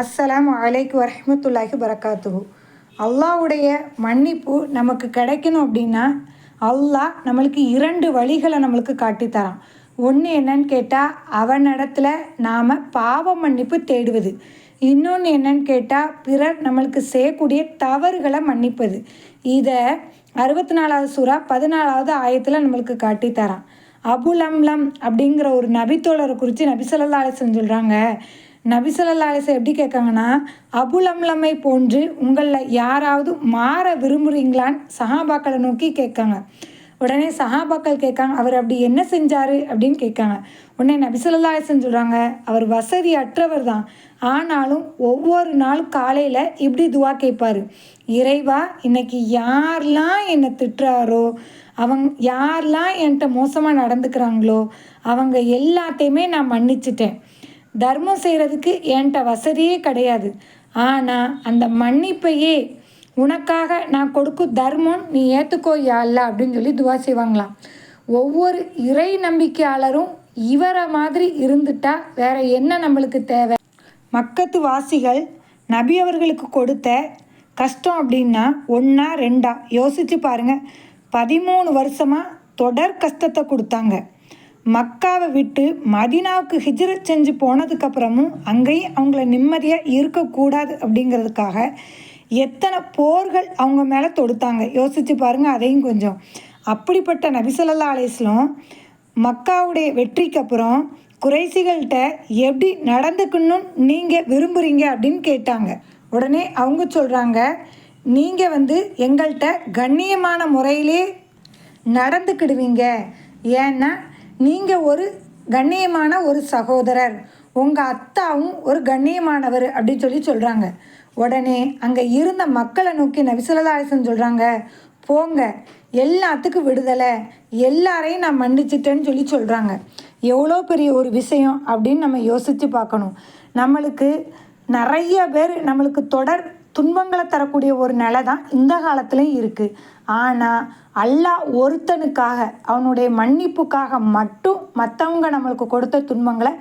அஸ்ஸலாம் அலைக்கு வரமத்துல்லாஹி வரகாத்துகு அல்லாவுடைய மன்னிப்பு நமக்கு கிடைக்கணும் அப்படின்னா அல்லாஹ் நம்மளுக்கு இரண்டு வழிகளை நம்மளுக்கு காட்டித்தரான். ஒன்று என்னன்னு கேட்டால் அவனிடத்துல நாம் பாவ மன்னிப்பு தேடுவது. இன்னொன்று என்னன்னு கேட்டால் பிறர் நம்மளுக்கு செய்யக்கூடிய தவறுகளை மன்னிப்பது. இதை அறுபத்தி நாலாவது சூறா பதினாலாவது ஆயத்தில் நம்மளுக்கு காட்டித்தரான். அபுலம்லம் அப்படிங்கிற ஒரு நபித்தோழரை குறித்து நபி சொல்லா அலிசன் சொல்கிறாங்க நபி எப்படி கேட்காங்கன்னா அபுலம்லமை போன்று உங்களில் யாராவது மாற விரும்புகிறீங்களான்னு சஹாபாக்களை நோக்கி கேட்காங்க. உடனே சஹாபாக்கள் கேட்காங்க அவர் அப்படி என்ன செஞ்சார்? அப்படின்னு கேட்காங்க. உடனே நபிசுல்லாசன் சொல்கிறாங்க அவர் வசதி அற்றவர் தான். ஆனாலும் ஒவ்வொரு நாளும் காலையில் இப்படி துவா கேட்பார். இறைவா இன்னைக்கு யாரெல்லாம் என்னை திட்டுறாரோ அவங்க யாரெல்லாம் என்கிட்ட மோசமாக நடந்துக்கிறாங்களோ அவங்க எல்லாத்தையுமே நான் மன்னிச்சிட்டேன். தர்மம் செய்கிறதுக்கு என்கிட்ட வசதியே கிடையாது. ஆனால் அந்த மன்னிப்பையே உனக்காக நான் கொடுக்கும் தர்மம் நீ ஏற்றுக்கோ யாழ்ல அப்படின்னு சொல்லி துவா செய்வாங்களாம். ஒவ்வொரு இறை நம்பிக்கையாளரும் இவரை மாதிரி இருந்துட்டா வேற என்ன நம்மளுக்கு தேவை? மக்கத்து வாசிகள் நபி அவர்களுக்கு கொடுத்த கஷ்டம் அப்படின்னா ஒன்றா ரெண்டா? யோசிச்சு பாருங்க. பதிமூணு வருஷமாக தொடர் கஷ்டத்தை கொடுத்தாங்க. மக்காவை விட்டு மதினாவுக்கு ஹிஜ்ரத் செஞ்சு போனதுக்கப்புறமும் அங்கேயும் அவங்கள நிம்மதியாக இருக்கக்கூடாது அப்படிங்கிறதுக்காக எத்தனை போர்கள் அவங்க மேலே தொடுத்தாங்க. யோசித்து பாருங்கள் அதையும் கொஞ்சம். அப்படிப்பட்ட நபிசல்லா அலிஸ்லாம் மக்காவுடைய வெற்றிக்கு அப்புறம் குறைசிகள்கிட்ட எப்படி நடந்துக்கணும்னு நீங்கள் விரும்புகிறீங்க அப்படின்னு கேட்டாங்க. உடனே அவங்க சொல்கிறாங்க நீங்கள் வந்து எங்கள்கிட்ட கண்ணியமான முறையிலே நடந்துக்கிடுவீங்க. ஏன்னா நீங்கள் ஒரு கண்ணியமான ஒரு சகோதரர். உங்கள் அத்தாவும் ஒரு கண்ணியமானவர் அப்படின்னு சொல்லி சொல்கிறாங்க உடனே அங்கே இருந்த மக்களை நோக்கி நபிசுல்லாசன் சொல்கிறாங்க போங்க எல்லாத்துக்கும் விடுதலை. எல்லாரையும் நான் மன்னிச்சிட்டேன்னு சொல்லி சொல்கிறாங்க எவ்வளோ பெரிய ஒரு விஷயம் அப்படின்னு நம்ம யோசித்து பார்க்கணும். நம்மளுக்கு நிறைய பேர் நம்மளுக்கு தொடர் துன்பங்களை தரக்கூடிய ஒரு நிலை தான் இந்த காலத்துலேயும் இருக்குது ஆனால் அல்லாஹ் ஒருத்தனுக்காக அவனுடைய மன்னிப்புக்காக மட்டும் மற்றவங்க நம்மளுக்கு கொடுத்த துன்பங்களை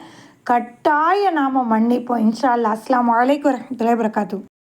கட்டாய நாம் மன்னிப்போம். இன்ஷா அல்லா அஸ்லாம் வலைக்கு வரமத்துல வரகாத்து